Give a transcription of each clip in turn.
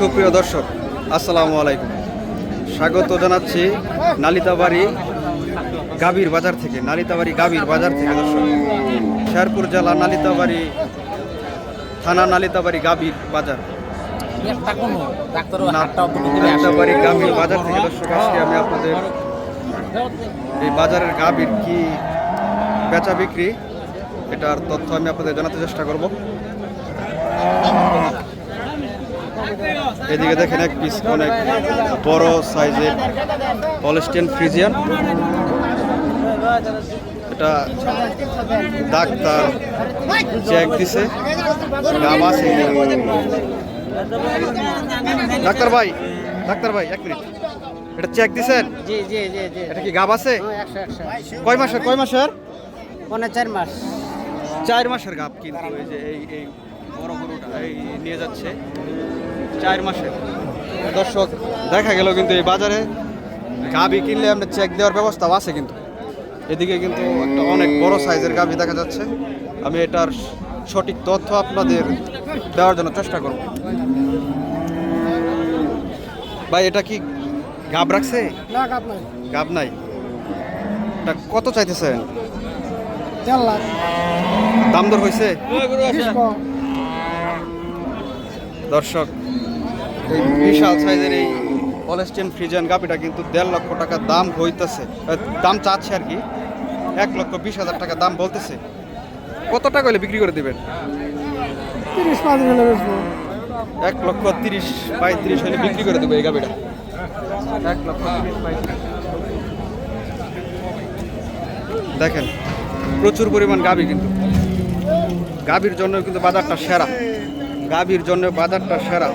সুপ্রিয় দর্শক আসসালামু আলাইকুম। স্বাগত জানাচ্ছি নালিতাবাড়ি গাভীর বাজার থেকে নালিতাবাড়ি গাভীর বাজার থেকে দর্শক। শেরপুর জেলা নালিতাবাড়ি থানা নালিতাবাড়ি গাভীর বাজার। নালিতাবাড়ি গাভীর বাজার থেকে দর্শক আজকে আমি আপনাদের এই বাজারের গাভীর কি বেচা বিক্রি এটার তথ্য আমি আপনাদের জানাতে চেষ্টা করব। এদিকে দেখেন এক পিস অনেক বড় সাইজের হলস্টেন ফ্রিজিয়ান এটা ডাক্তার চেক দিছে। দাম আছে ডাক্তার ভাই ডাক্তার ভাই এক মিনিট এটা চেক দিছেন? জি জি জি জি। এটা কি গাব আছে? কয় মাসের কয় মাসের? পনেরো চার মাস। চার মাসের গাব কিন্তু এই যে এই এই বড় গরুটা এই নিয়ে যাচ্ছে। চার মাসে। দর্শক দেখা গেল কিন্তু এই বাজারে। গাবি কিনলে আমরা চেক দেওয়ার ব্যবস্থাও আছে কিন্তু। এদিকে কিন্তু একটা অনেক বড় সাইজের গাবি দেখা যাচ্ছে। আমি এটার সঠিক তথ্য আপনাদের দেওয়ার জন্য চেষ্টা করব। ভাই এটা কি গাব রাখছে? না কাপ নাই। গাব নাই? এটা কত চাইতেছেন? চার লাখ। দাম দর হয়েছে দর্শক এই বিশাল সাইজের এই হলস্টেন ফ্রিজিয়ান গাপিটা কিন্তু দেড় লক্ষ টাকা দাম হইতেছে। দাম চাচ্ছে আর কি। এক লক্ষ বিশ হাজার টাকা দাম বলতেছে। কত টাকা হলে বিক্রি করে দেবেন? এক লক্ষ তিরিশ পঁয়ত্রিশ হলে বিক্রি করে দেবো এই গাবিটা এক লক্ষ দেখেন প্রচুর পরিমাণ গাবি কিন্তু। গাবির জন্য কিন্তু বাজারটা সেরা। গাবির জন্য বাজারটা সেরা।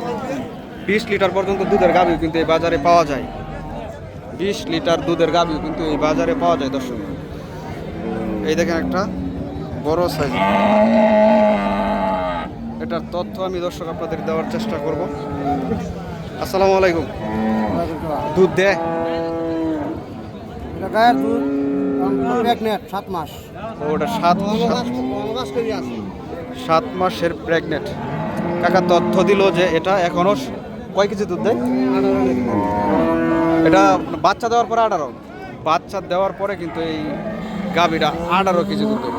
বিশ লিটার পর্যন্ত দুধের গাবি কিন্তু এই বাজারে পাওয়া যায়। বিশ লিটার দুধের গাবি কিন্তু এই বাজারে পাওয়া যায় দর্শক। এই দেখেন একটা বড় সাইজ এটার তথ্য আমি দর্শক আপনাদের দেওয়ার চেষ্টা করব। আসসালামু আলাইকুম। দুধ গায়ের প্রেগনেন্ট সাত মাস। ওটা সাত মাসের প্রেগনেন্ট কাকা তথ্য দিল যে এটা এখনও স- কয় কেজি দুধ দেয়? এটা বাচ্চা দেওয়ার পরে আঠারো। বাচ্চা দেওয়ার পরে কিন্তু এই গাভীটা আঠারো কেজি দুধ দেয়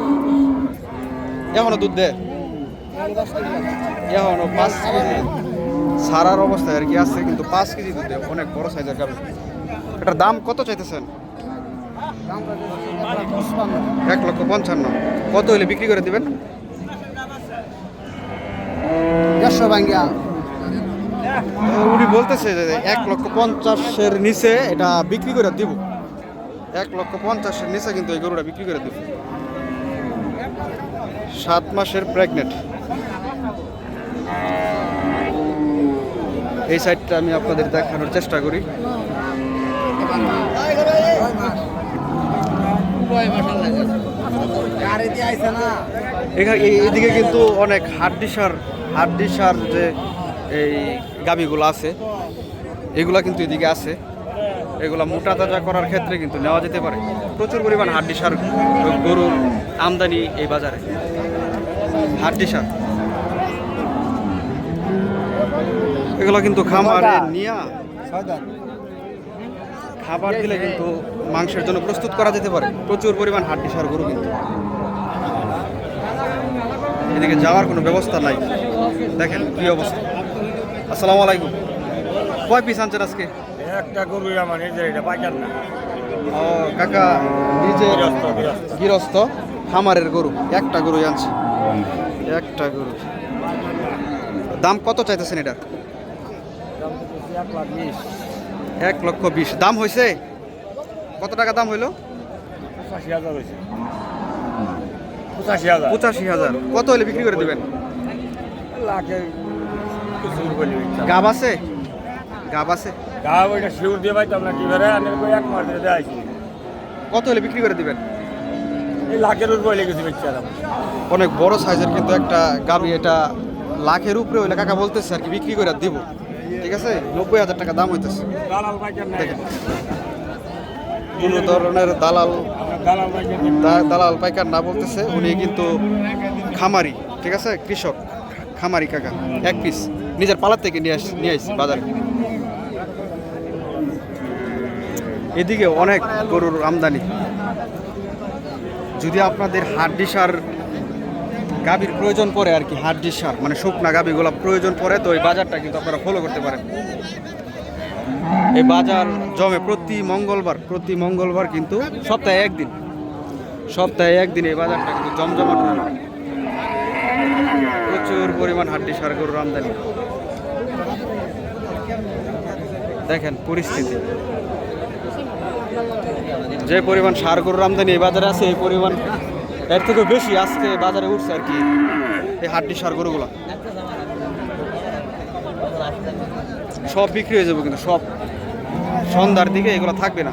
এখনও দুধ দেয়? এখনও পাঁচ কেজি। সারার অবস্থায় আর কি আছে, কিন্তু পাঁচ কেজি দুধ দেয়। অনেক বড় সাইজের গাভী। এটার দাম কত চাইতেছেন? এক লক্ষ পঞ্চান্ন। কত হলে বিক্রি করে দিবেন? দেড়শো ভাঙ্গিয়া। উনি বলতেছে যে এক লক্ষ পঞ্চাশের নিচে এটা বিক্রি করে দিব। এক লক্ষ পঞ্চাশের নিচে কিন্তু এই গরুটা বিক্রি করে দিব। সাত মাসের প্রেগনেন্ট এই সাইডটা আমি আপনাদের দেখানোর চেষ্টা করি। এইদিকে কিন্তু অনেক হাড্ডিসার হাড্ডিসার যে এই গাবিগুলো আছে। এগুলা কিন্তু এদিকে আছে। এগুলা মোটা তাজা করার ক্ষেত্রে কিন্তু নেওয়া যেতে পারে। প্রচুর পরিমাণ হাড্ডি সার গরুর আমদানি এই বাজারে। হাড্ডি সার এগুলো কিন্তু খামারে নিয়া খাবার দিলে কিন্তু মাংসের জন্য প্রস্তুত করা যেতে পারে। প্রচুর পরিমাণ হাড্ডি সার গরু কিন্তু। এদিকে যাওয়ার কোনো ব্যবস্থা নাই। দেখেন কি অবস্থা। আসসালামু আলাইকুম। কয় পিস আনছেন আজকে? একটা গরু আমার নিজের এটা পাইকার না। ও কাকা নিজে গৃহস্থ, খামারের গরু একটা গরু আনছে। একটা গরু। দাম কত চাইতেছেন এটার এক এক লক্ষ বিশ। দাম হয়েছে কত টাকা দাম হইল? পঁচাশি হাজার হয়েছে পঁচাশি হাজার। পঁচাশি হাজার। কত হলে বিক্রি করে দেবেন? লাখে বলি গাব আছে? গাব আছে? গা ওইটা শিউর দিয়ে পাইতাম না কি বেড়ে আনে কই এক মাস ধরে দেয় কত হলে বিক্রি করে দিবেন? এই লাখের উপর লেগেছে বেচারা অনেক বড় সাইজের কিন্তু একটা গাবি এটা লাখের উপরে হইলে কাকা বলতেছে আর কি বিক্রি করে দিব। ঠিক আছে? নব্বই হাজার টাকা দাম হইতেছে। দেখেন। কোনো ধরনের দালাল আমরা দালাল পাইকার না বলতেছে উনি কিন্তু খামারি। ঠিক আছে? কৃষক খামারি কাকা এক পিস। নিজের পালার থেকে নিয়ে আস নিয়ে আসছি বাজারে। এদিকে অনেক গরুর আমদানি। যদি আপনাদের হাড্ডি সার গাভীর প্রয়োজন পড়ে আর কি হাড্ডি সার মানে শুকনা গাভীগুলো প্রয়োজন পড়ে, তো এই বাজারটা কিন্তু আপনারা ফলো করতে পারেন। এই বাজার জমে প্রতি মঙ্গলবার প্রতি মঙ্গলবার কিন্তু সপ্তাহে একদিন। সপ্তাহে একদিন এই বাজারটা কিন্তু জমজমাট প্রচুর পরিমাণ হাড্ডি সার গরুর আমদানি। দেখেন পরিস্থিতি। যে পরিমাণ সার গরুর আমদানি এই বাজারে আছে, এই পরিমাণ এর থেকে বেশি আজকে বাজারে উঠছে আর কি এই হাড্ডি সার গরুগুলো। সব বিক্রি হয়ে যাবে কিন্তু, সব সন্ধ্যার দিকে এগুলো থাকবে না।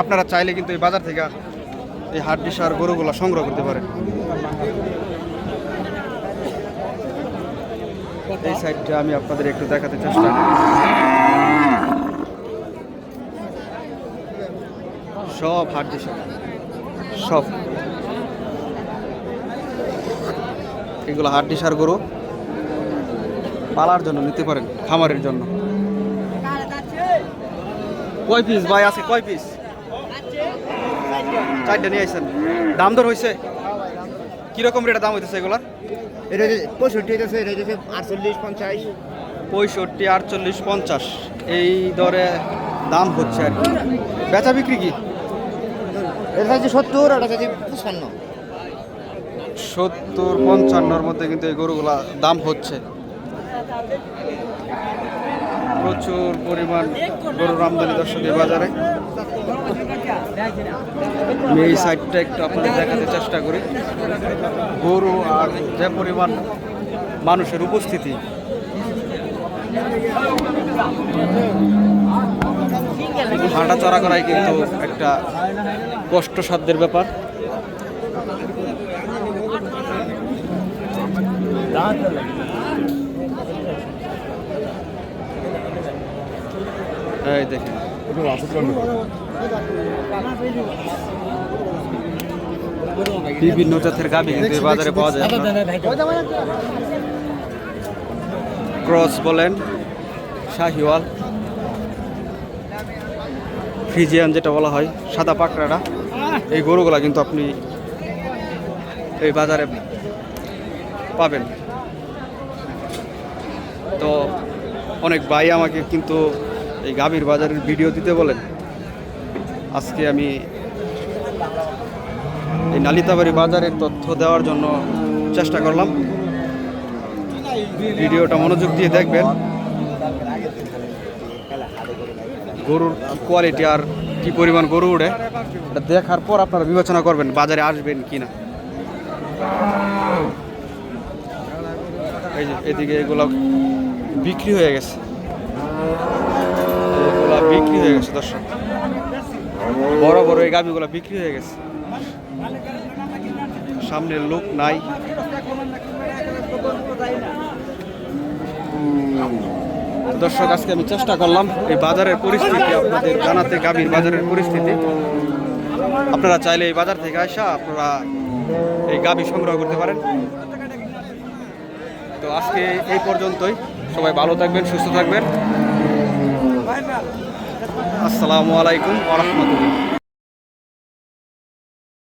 আপনারা চাইলে কিন্তু এই বাজার থেকে এই হাড্ডি সার গরুগুলো সংগ্রহ করতে পারেন। এই সাইডটা আমি আপনাদের একটু দেখাতে চেষ্টা করি। সব হাড্ডি সার সব। এগুলো হাড্ডি সার গরু পালার জন্য নিতে পারেন খামারের জন্য। কয় পিস ভাই আছে? কয় পিস চারটা নিয়ে আসছেন। দাম দর হয়েছে? কীরকম রেটে দাম হইতেছে এগুলার? এটা পঁয়ষট্টি এটা আটচল্লিশ পঞ্চাশ। পঁয়ষট্টি আটচল্লিশ পঞ্চাশ। এই দরে দাম হচ্ছে আর কি। বেচা বিক্রি কি? এটা সত্তর পঞ্চান্নর মধ্যে কিন্তু এই গরুগুলা দাম হচ্ছে। প্রচুর পরিমাণ গরুর আমদানি দর্শক এই বাজারে। এই সাইডটা একটু আপনাদের দেখাতে চেষ্টা করি। গরু আর যে পরিমাণ মানুষের উপস্থিতি। হাঁটা চড়া করাই কিন্তু একটা কষ্টসাধ্যের ব্যাপার। বিভিন্ন জাতের গাভি কিন্তু এই বাজারে পাওয়া যায়। ক্রস বলেন, শাহিওয়াল। ফ্রিজিয়ান যেটা বলা হয়, সাদা পাকড়াটা, এই গরুগুলা কিন্তু আপনি এই বাজারে পাবেন। তো অনেক ভাই আমাকে কিন্তু এই গাভীর বাজারের ভিডিও দিতে বলেন। আজকে আমি এই নালিতাবাড়ি বাজারের তথ্য দেওয়ার জন্য চেষ্টা করলাম। ভিডিওটা মনোযোগ দিয়ে দেখবেন। গরুর কোয়ালিটি আর কি পরিমাণ গরু উঠে এটা দেখার পর আপনারা বিবেচনা করবেন বাজারে আসবেন কি না এই যে এদিকে এগুলো বিক্রি হয়ে গেছে। এগুলা বিক্রি হয়ে গেছে, দর্শক। বড় বড় এই গাভিগুলো বিক্রি হয়ে গেছে। সামনে লোক নাই। দর্শক, আজকে আমি চেষ্টা করলাম এই বাজারের পরিস্থিতি আপনাদের জানাতে, গাভীর বাজারের পরিস্থিতি। আপনারা চাইলে এই বাজার থেকে আসা আপনারা এই গাভী সংগ্রহ করতে পারেন। তো আজকে এই পর্যন্তই। সবাই ভালো থাকবেন, সুস্থ থাকবেন। আসসালামু আলাইকুম ওরহমতুল্লাহ